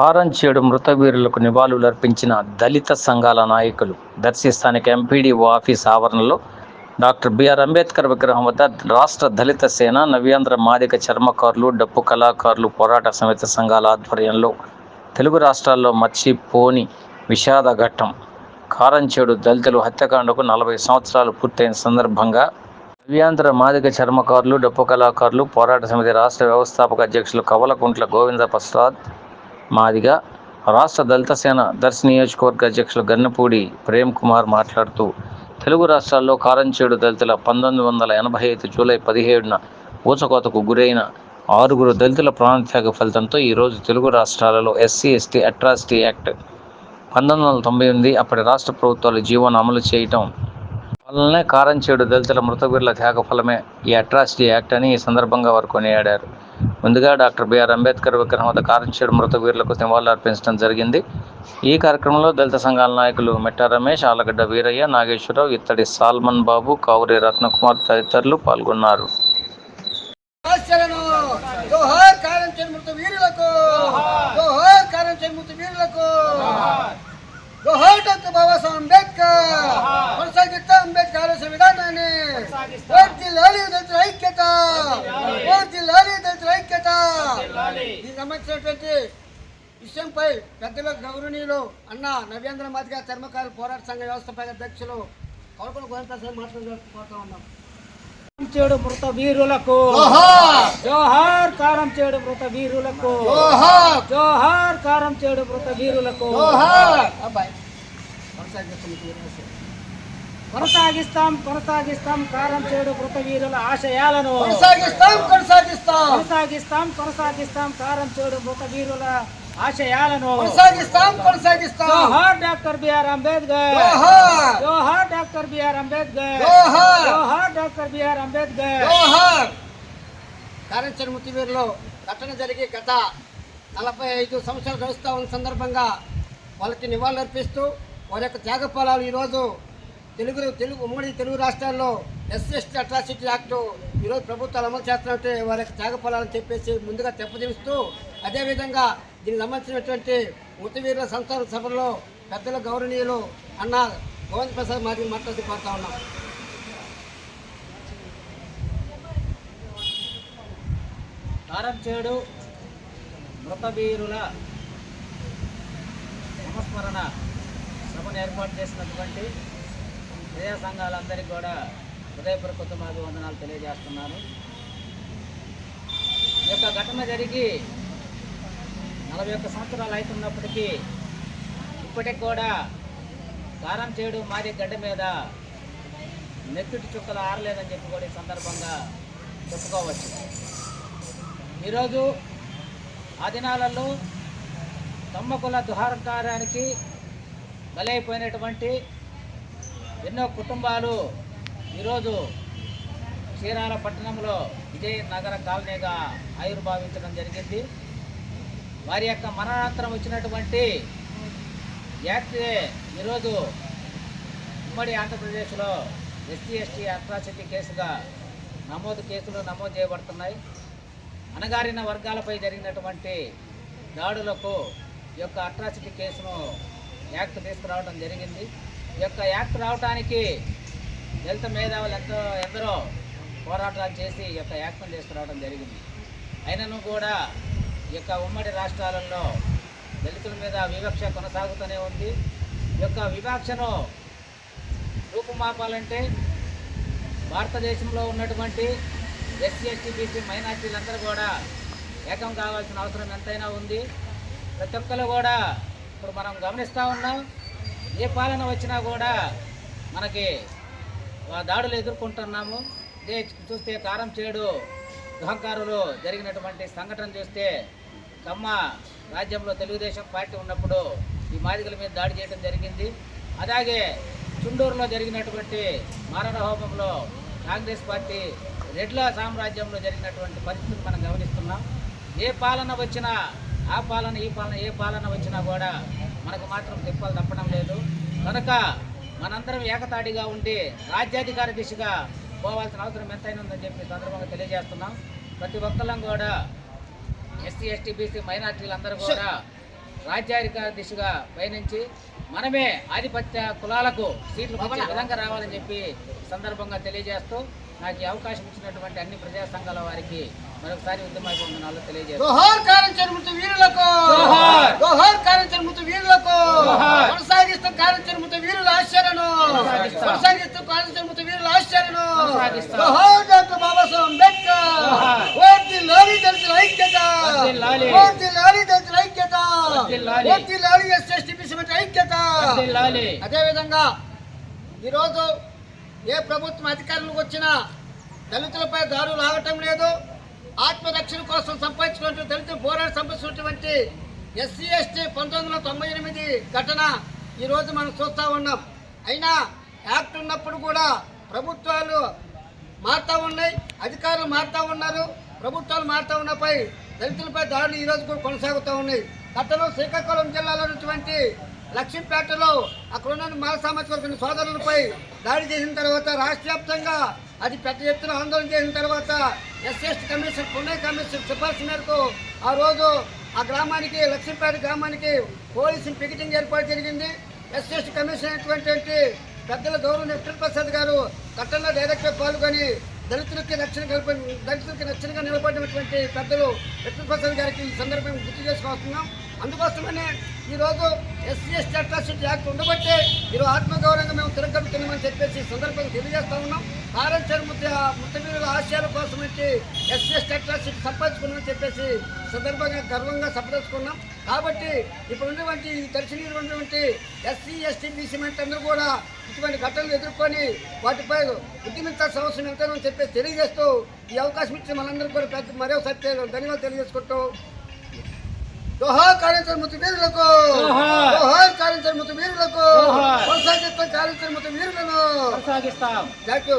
ఆరంచేడు మృతవీరులకు నివాళులర్పించిన దళిత సంఘాల నాయకులు. దర్శి స్థానిక ఎంపీడీఓ ఆఫీస్ ఆవరణలో డాక్టర్ బిఆర్ అంబేద్కర్ విగ్రహం వద్ద రాష్ట్ర దళిత సేన నవ్యాంధ్ర మాదిక చర్మకారులు డప్పు కళాకారులు పోరాట సమితి సంఘాల ఆధ్వర్యంలో తెలుగు రాష్ట్రాల్లో మర్చిపోని విషాద ఘట్టం. కారంచేడు దళితులు హత్యాకాండకు నలభై సంవత్సరాలు పూర్తయిన సందర్భంగా నవ్యాంధ్ర మాదిక చర్మకారులు డప్పు కళాకారులు పోరాట సమితి రాష్ట్ర వ్యవస్థాపక అధ్యక్షులు కవలకుంట్ల గోవింద ప్రసాద్ మాదిగా రాష్ట్ర దళిత సేన దర్శి నియోజకవర్గ అధ్యక్షులు గన్నపూడి ప్రేమ్ కుమార్ మాట్లాడుతూ తెలుగు రాష్ట్రాల్లో కారంచేడు దళితుల పంతొమ్మిది వందల ఎనభై ఐదు జూలై పదిహేడున ఊచకోతకు గురైన ఆరుగురు దళితుల ప్రాణత్యాగ ఫలితంతో ఈరోజు తెలుగు రాష్ట్రాలలో ఎస్సీ ఎస్టీ అట్రాసిటీ యాక్ట్ పంతొమ్మిది వందల తొంభై ఎనిమిది అప్పటి రాష్ట్ర ప్రభుత్వాలు జీవోను అమలు చేయటం వల్లనే కారంచేడు దళితుల మృతవీరుల త్యాగ ఫలమే ఈ అట్రాసిటీ యాక్ట్ అని ఈ సందర్భంగా వారు కొనియాడారు. ముందుగా డాక్టర్ బిఆర్ అంబేద్కర్ విగ్రహం వద్ద కారంచేడు మృతవీరులకు నివాళులు అర్పించడం జరిగింది. ఈ కార్యక్రమంలో దళిత సంఘాల నాయకులు మెట్టా రమేష్ ఆలగడ్డ వీరయ్య నాగేశ్వరరావు ఇత్తడి సాల్మన్ బాబు కావురి రత్నకుమార్ తదితరులు పాల్గొన్నారు. అంబేద్కర్! జోహార్ సంబంధించినటువంటి విషయంపై పెద్దల గౌరవనీయులు అన్న నవ్యాంధ్ర మాదిగా చర్మకారుల పోరాట సంఘ వ్యవస్థపై అధ్యక్షులు కౌరకుల గోవింద మాట్లాడుతూ ఉన్నాం. చేడు మృత వీరులకు. జోహార్! కారం చేడు మృత వీరులకు. జోహార్! కారం చేడు మృత వీరులకు. అబ్బాయి. కొనసాగిస్తాం కొనసాగిస్తాం కారం చేడు మృత వీరుల ఆశయాలను. కొనసాగిస్తాం కొనసాగిస్తాం. కొనసాగిస్తాం కొనసాగిస్తాం కారం చేడు మృత వీరుల ఆశయాలను. కొనసాగిస్తాం కొనసాగిస్తాం. జోహార్ డాక్టర్ బిఆర్ అంబేద్కర్. జోహార్. Doctor BR Ambedkar. జోహార్. Doctor BR Ambedkar. జోహార్. ముత్తివీరులో ఘటన జరిగి గత నలభై ఐదు సంవత్సరాలు గడుస్తూ ఉన్న సందర్భంగా వాళ్ళకి నివాళులు అర్పిస్తూ వారి యొక్క త్యాగ ఫలాలు ఈరోజు తెలుగు తెలుగు ఉమ్మడి తెలుగు రాష్ట్రాల్లో ఎస్ఎస్టీ అట్రాసిటీ యాక్ట్ ఈరోజు ప్రభుత్వాలు అమలు చేస్తున్నట్టు వారి యొక్క త్యాగఫలాలని చెప్పేసి ముందుగా తెప్పదిస్తూ అదేవిధంగా దీనికి సంబంధించినటువంటి ముత్తవీరుల సంస్థల సభలో పెద్దల గౌరవనీయులు అన్న గోవింద్ ప్రసాద్ మాది మాట్లాడుతూ కోరుతా ఉన్నాం. కారం చేడు సంస్మరణ సభను ఏర్పాటు చేసినటువంటి ప్రజా సంఘాలందరికీ కూడా హృదయపూర్వక కుటుంబాభివందనాలు తెలియజేస్తున్నాను. ఈ యొక్క ఘటన జరిగి నలభై ఒక్క సంవత్సరాలు అవుతున్నప్పటికీ ఇప్పటికి కూడా కారం చేడు మారి గడ్డ మీద నెత్తుటి చుక్కలు ఆరలేదని చెప్పి కూడా ఈ సందర్భంగా చెప్పుకోవచ్చు. ఈరోజు ఆ దినాలలో తమ్మకుల దుహారకారానికి బలైపోయినటువంటి ఎన్నో కుటుంబాలు ఈరోజు చీరాల పట్టణంలో విజయనగర కాలనీగా ఆవిర్భావించడం జరిగింది. వారి యొక్క మరణాంతరం వచ్చినటువంటి యాక్టే ఈరోజు ఉమ్మడి ఆంధ్రప్రదేశ్లో ఎస్సీ ఎస్టీ అట్రాసిటీ కేసుగా నమోదు కేసులు నమోదు చేయబడుతున్నాయి. అణగారిన వర్గాలపై జరిగినటువంటి దాడులకు ఈ యొక్క అట్రాసిటీ కేసును యాక్ట్ తీసుకురావడం జరిగింది. యొక్క యాక్ట్ రావడానికి దళిత మేధావులు ఎంతో ఎందరో పోరాటాలు చేసి ఈ యొక్క యాక్ట్ను తీసుకురావడం జరిగింది. అయినను కూడా ఈ యొక్క ఉమ్మడి రాష్ట్రాలలో దళితుల మీద వివక్ష కొనసాగుతూనే ఉంది. ఈ యొక్క వివక్షను రూపుమాపాలంటే భారతదేశంలో ఉన్నటువంటి ఎస్సీ ఎస్టీ బీసీ మైనార్టీలందరూ కూడా ఏకం కావాల్సిన అవసరం ఎంతైనా ఉంది. ప్రతి ఒక్కరు కూడా ఇప్పుడు మనం గమనిస్తూ ఉన్నాం. ఏ పాలన వచ్చినా కూడా మనకి దాడులు ఎదుర్కొంటున్నాము. ఇదే చూస్తే కారం చేడు గృహకారులు జరిగినటువంటి సంఘటన చూస్తే కమ్మ రాజ్యంలో తెలుగుదేశం పార్టీ ఉన్నప్పుడు ఈ మాదిగల మీద దాడి చేయడం జరిగింది. అలాగే చుండూరులో జరిగినటువంటి మారణ హోమంలో కాంగ్రెస్ పార్టీ రెడ్ల సామ్రాజ్యంలో జరిగినటువంటి పరిస్థితులు మనం గమనిస్తున్నాం. ఏ పాలన వచ్చినా ఆ పాలన ఈ పాలన ఏ పాలన వచ్చినా కూడా మనకు మాత్రం తిప్పలు తప్పడం లేదు. కనుక మనందరం ఏకతాటిగా ఉండి రాజ్యాధికార దిశగా పోవాల్సిన అవసరం ఎంతైనా ఉందని చెప్పి సందర్భంగా తెలియజేస్తున్నాం. ప్రతి ఒక్కళ్ళం కూడా ఎస్సీ ఎస్టీ బీసీ మైనార్టీలందరూ కూడా రాజ్యాధికార దిశగా పయనించి మనమే ఆధిపత్య కులాలకు సీట్లు విధంగా రావాలని చెప్పి సందర్భంగా తెలియజేస్తూ నాకు ఈ అవకాశం ఇచ్చినటువంటి అన్ని ప్రజా సంఘాల వారికి మరొకసారి ఉద్యమాభివందనాలు జోహార్. కొనసాగిస్తూ కారంచర్మృతి వీరుల ఆశ్చర్యను! కొనసాగిస్తాం. కొనసాగిస్తూ కారంచర్మృతి వీరుల ఆశ్చర్యను! కొనసాగిస్తాం. జోహార్ డాక్టర్ బాబాసాహెబ్ అంబేద్కర్! జోహార్. ఓటి లాలి దళితుల ఐక్యత! దళితుల ఐక్యత! ఎస్ఎస్టీ. అదేవిధంగా ఈరోజు ఏ ప్రభుత్వం అధికారంలోకి వచ్చినా దళితులపై దారులు ఆగటం లేదు. ఆత్మరక్షణ కోసం సంపాదించినటువంటి దళితులు పోరాట సంపాదించినటువంటి ఎస్సీ ఎస్టీ పంతొమ్మిది వందల తొంభై ఎనిమిది ఘటన ఈరోజు మనం చూస్తూ ఉన్నాం. అయినా యాక్ట్ ఉన్నప్పుడు కూడా ప్రభుత్వాలు మారుతూ ఉన్నాయి అధికారులు మారుతూ ఉన్నారు. ప్రభుత్వాలు మారుతూ ఉన్నపై దళితులపై దాడులు ఈరోజు కూడా కొనసాగుతూ ఉన్నాయి. గతంలో శ్రీకాకుళం జిల్లాలో ఉన్నటువంటి లక్ష్మీపేటలో అక్కడ ఉన్న మాల సామాజిక సోదరులపై దాడి చేసిన తర్వాత రాష్ట్ర వ్యాప్తంగా అది పెద్ద ఎత్తున ఆందోళన చేసిన తర్వాత ఎస్ఎస్టీ కమిషన్ పుణె కమిషన్ సిఫార్సు మేరకు ఆ రోజు ఆ గ్రామానికి లక్ష్మీపేట గ్రామానికి పోలీసులు పికెటింగ్ ఏర్పాటు జరిగింది. ఎస్ఎస్టీ కమిషన్ అయినటువంటి పెద్దల గౌరవ ప్రసాద్ గారు ఘటనలో డైరెక్ట్గా పాల్గొని దళితులకి రక్షణ కల్ప దళితులకి రక్షణగా నిలబడినటువంటి పెద్దలు ప్రసాద్ గారికి ఈ సందర్భంగా గుర్తు చేసుకొస్తున్నాం అందుకోసమనే ఈరోజు ఎస్సీ ఎస్టీ అట్రాసిటీ యాక్ట్ ఉండబట్టే మీరు ఆత్మగౌరవంగా మేము తిరగలుగుతున్నామని చెప్పేసి సందర్భంగా తెలియజేస్తా ఉన్నాం. కారంచర్ ముద్ద ముత్తమీరుల ఆశయాల కోసం వచ్చి ఎస్సీ ఎస్టీ అట్రాసిటీ సంపాదించుకున్నామని చెప్పేసి సందర్భంగా గర్వంగా సంపాదించుకున్నాం కాబట్టి ఇప్పుడు ఉన్నటువంటి ఈ ఉన్నటువంటి ఎస్సీ ఎస్టీ బీసీ అందరూ కూడా ఇటువంటి ఘటనలు ఎదుర్కొని వాటిపై ఉద్యమించాల్సిన అవసరం ఎంతైనా చెప్పేసి తెలియజేస్తూ ఈ అవకాశం ఇచ్చిన మనందరూ కూడా పెద్ద మరోసారి ధన్యవాదాలు తెలియజేసుకుంటూ జోహార్ కార్యక్రమ వీరులకు. జోహార్. జోహార్ కార్యక్రమ వీరులకు. జోహార్. కొనసాగిస్తున్న కార్యక్రమ వీరులను. కొనసాగిస్తాం. Thank you